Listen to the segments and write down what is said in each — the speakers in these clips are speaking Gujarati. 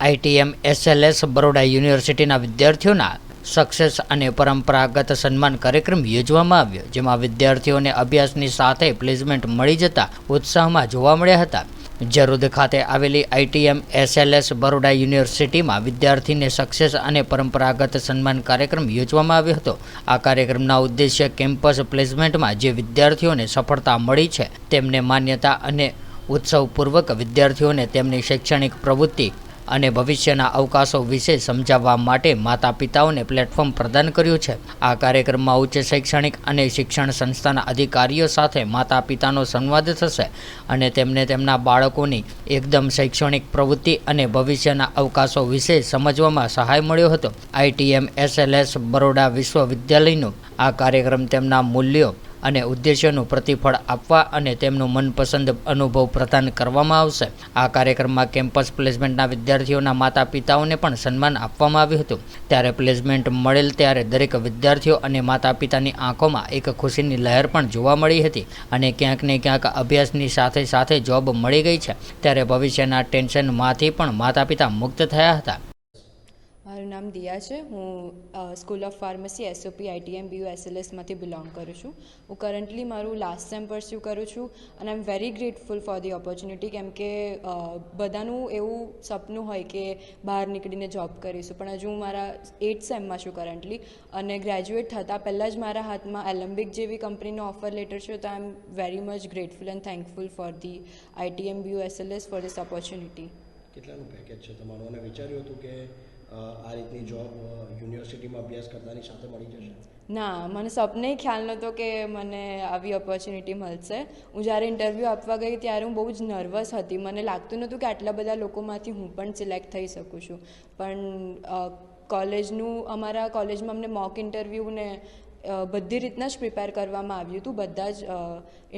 આઈટીએમ, એસએલએસ, બરોડા યુનિવર્સિટીના વિદ્યાર્થીઓના સક્સેસ અને પરંપરાગત સન્માન કાર્યક્રમ યોજવામાં આવ્યો, જેમાં વિદ્યાર્થીઓને અભ્યાસની સાથે પ્લેસમેન્ટ મળી જતા ઉત્સાહમાં જોવા મળ્યા હતા. જરોદ ખાતે આવેલી આઈટીએમ, એસએલએસ, બરોડા યુનિવર્સિટીમાં વિદ્યાર્થીને સક્સેસ અને પરંપરાગત સન્માન કાર્યક્રમ યોજવામાં આવ્યો હતો. આ કાર્યક્રમના ઉદ્દેશ્ય કેમ્પસ પ્લેસમેન્ટમાં જે વિદ્યાર્થીઓને સફળતા મળી છે, તેમને માન્યતા અને ઉત્સવપૂર્વક વિદ્યાર્થીઓને તેમની શૈક્ષણિક પ્રવૃત્તિ અને ભવિષ્યના અવકાશો વિશે સમજાવવા માટે માતા પિતાઓને પ્લેટફોર્મ પ્રદાન કર્યું છે. આ કાર્યક્રમમાં ઉચ્ચ શૈક્ષણિક અને શિક્ષણ સંસ્થાના અધિકારીઓ સાથે માતા પિતાનો સંવાદ થશે અને તેમને તેમના બાળકોની એકદમ શૈક્ષણિક પ્રવૃત્તિ અને ભવિષ્યના અવકાશો વિશે સમજવામાં સહાય મળ્યો હતો. આઈટીએમ એસએલએસ બરોડા વિશ્વવિદ્યાલયનો આ કાર્યક્રમ તેમના મૂલ્યો અને ઉદ્દેશ્યનું પ્રતિફળ આપવા અને તેમનું મનપસંદ અનુભવ પ્રદાન કરવામાં આવશે. આ કાર્યક્રમમાં કેમ્પસ પ્લેસમેન્ટના વિદ્યાર્થીઓના માતા પિતાઓને પણ સન્માન આપવામાં આવ્યું હતું. ત્યારે પ્લેસમેન્ટ મળેલ ત્યારે દરેક વિદ્યાર્થીઓ અને માતા પિતાની આંખોમાં એક ખુશીની લહેર પણ જોવા મળી હતી અને ક્યાંક ને ક્યાંક અભ્યાસની સાથે સાથે જોબ મળી ગઈ છે. ત્યારે ભવિષ્યના ટેન્શનમાંથી પણ માતા પિતા મુક્ત થયા હતા. મારું નામ દિયા છે. હું school of pharmacy S O P I T M B U એસએલએસમાંથી belong કરું છું. હું કરન્ટલી મારું લાસ્ટ સેમ પરસ્યુ કરું છું અને I am very grateful for the opportunity કેમ કે બધાનું એવું સપનું હોય કે બહાર નીકળીને જોબ કરીશું. પણ હજુ હું મારા એઇટ સેમમાં છું કરન્ટલી અને ગ્રેજ્યુએટ થતાં પહેલાં જ મારા હાથમાં એલમ્બિક જેવી કંપનીનો ઓફર લેટર છે, તો I am very much grateful and thankful for the I T M B U S L S for this opportunity કેટલાનું package છે તમારું? અને વિચાર્યું હતું કે આ રીતની જોબ યુનિવર્સિટીમાં અભ્યાસ કરતાની સાથે મળી જશે? ના મને સપને ખ્યાલ નહોતો કે મને આવી ઓપોર્ચ્યુનિટી મળશે. હું જ્યારે ઇન્ટરવ્યૂ આપવા ગઈ ત્યારે હું બહુ જ નર્વસ હતી. મને લાગતું નહોતું કે આટલા બધા લોકોમાંથી હું પણ સિલેક્ટ થઈ શકું છું. પણ કોલેજનું અમારા કોલેજમાં અમને મોક ઇન્ટરવ્યૂ ને બધી રીતના જ પ્રિપેર કરવામાં આવ્યું હતું. બધા જ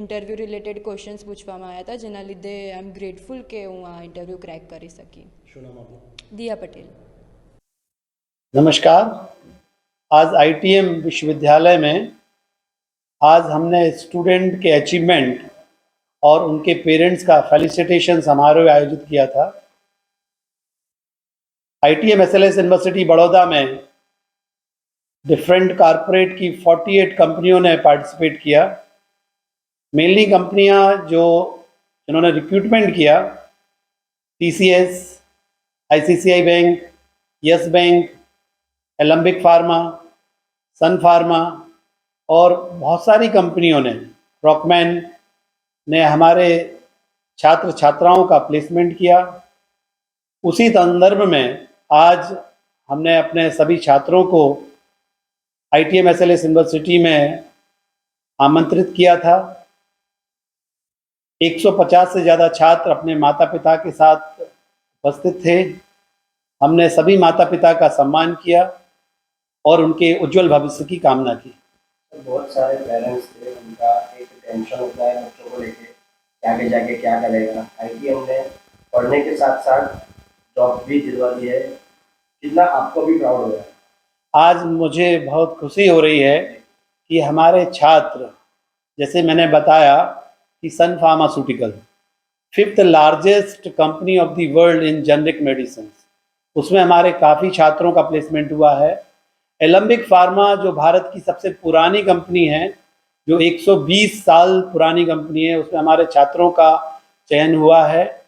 ઇન્ટરવ્યૂ રિલેટેડ ક્વેશ્ચન્સ પૂછવામાં આવ્યા હતા જેના લીધે આઈ એમ ગ્રેટફુલ કે હું આ ઇન્ટરવ્યૂ ક્રેક કરી શકી. શું નામ આપનું? દિયા પટેલ. नमस्कार। आज आईटीएम विश्वविद्यालय में आज हमने स्टूडेंट के अचीवमेंट और उनके पेरेंट्स का फेलिसिटेशन समारोह आयोजित किया था। आईटीएम एसएलएस यूनिवर्सिटी बड़ौदा में डिफरेंट कारपोरेट की 48 कंपनियों ने पार्टिसिपेट किया। मेनली कंपनियाँ जो जिन्होंने रिक्रूटमेंट किया TCS ICICI bank Yes bank Alembic pharma, Sun pharma और बहुत सारी कंपनियों ने रॉकमैन ने हमारे छात्र छात्राओं का प्लेसमेंट किया। उसी संदर्भ में आज हमने अपने सभी छात्रों को I T M S L S university में आमंत्रित किया था। 150 से ज़्यादा छात्र अपने माता पिता के साथ उपस्थित थे। हमने सभी माता पिता का सम्मान किया। और उनके उज्जवल भविष्य की कामना की। बहुत सारे पेरेंट्स थे उनका एक टेंशन होता है बच्चों को लेके कि आगे जाके क्या करेगा। आईटीएम ने पढ़ने के साथ साथ जॉब भी दिलवा दी है। कितना आपको भी प्राउड हो रहा है। आज मुझे बहुत खुशी हो रही है कि हमारे छात्र जैसे मैंने बताया कि Sun pharmaceutical fifth largest company of the world in generic medicine उसमें हमारे काफ़ी छात्रों का प्लेसमेंट हुआ है। एलम्बिक फार्मा जो भारत की सबसे पुरानी कंपनी है, जो 120 साल पुरानी कंपनी है, उसमें हमारे छात्रों का चयन हुआ है।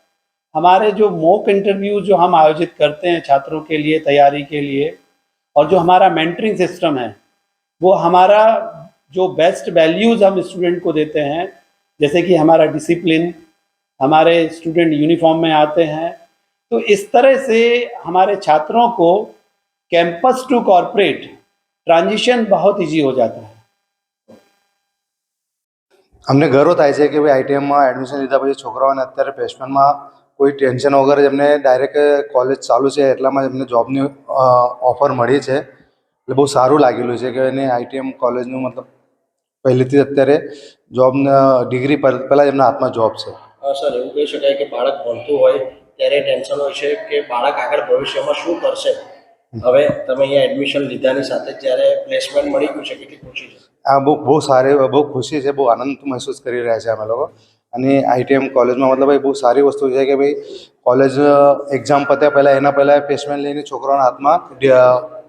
हमारे जो मॉक इंटरव्यू जो हम आयोजित करते हैं छात्रों के लिए, तैयारी के लिए, और जो हमारा मेंटरिंग सिस्टम है, वो हमारा जो बेस्ट वैल्यूज़ हम स्टूडेंट को देते हैं, जैसे कि हमारा डिसिप्लिन हमारे स्टूडेंट यूनिफॉर्म में आते हैं। तो इस तरह से हमारे छात्रों को कैंपस टू कॉरपोरेट ट्रांजिशन बहुत इजी हो जाता है અમને ગર્વ થાય છે કે ભાઈ આઈટીએમમાં એડમિશન લીધા પછી છોકરાઓને અત્યારે પ્લેસમેન્ટમાં કોઈ ટેન્શન વગર જ એમને ડાયરેક્ટ કોલેજ ચાલુ છે એટલામાં જ એમને જોબની ઓફર મળી છે એટલે બહુ સારું લાગેલું છે કે એને આઈટીએમ કોલેજનું મતલબ પહેલેથી જ અત્યારે જોબ ડિગ્રી પહેલાં જ એમના હાથમાં જોબ છે હા સર એવું કહી શકાય કે બાળક ભણતું હોય ત્યારે ટેન્શન હોય છે કે બાળક આગળ ભવિષ્યમાં શું કરશે હવે તમે અહીંયા એડમિશન લીધાની સાથે જ્યારે પ્લેસમેન્ટ મળી ગયું છે કેટલી ખુશી છે? આ બહુ બહુ સારી બહુ ખુશી છે બહુ આનંદ મહેસૂસ કરી રહ્યા છે અમે લોકો. અને આઈટીએમ કોલેજમાં મતલબ એ બહુ સારી વસ્તુ છે કે ભાઈ કોલેજ એક્ઝામ પત્યા પહેલાં એના પહેલાં પ્લેસમેન્ટ લઈને છોકરાઓના હાથમાં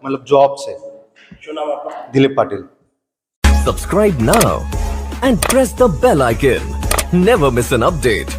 મતલબ જોબ છે. શું નામ આપણું Dilip Patil. Subscribe now and press the bell icon never miss an update.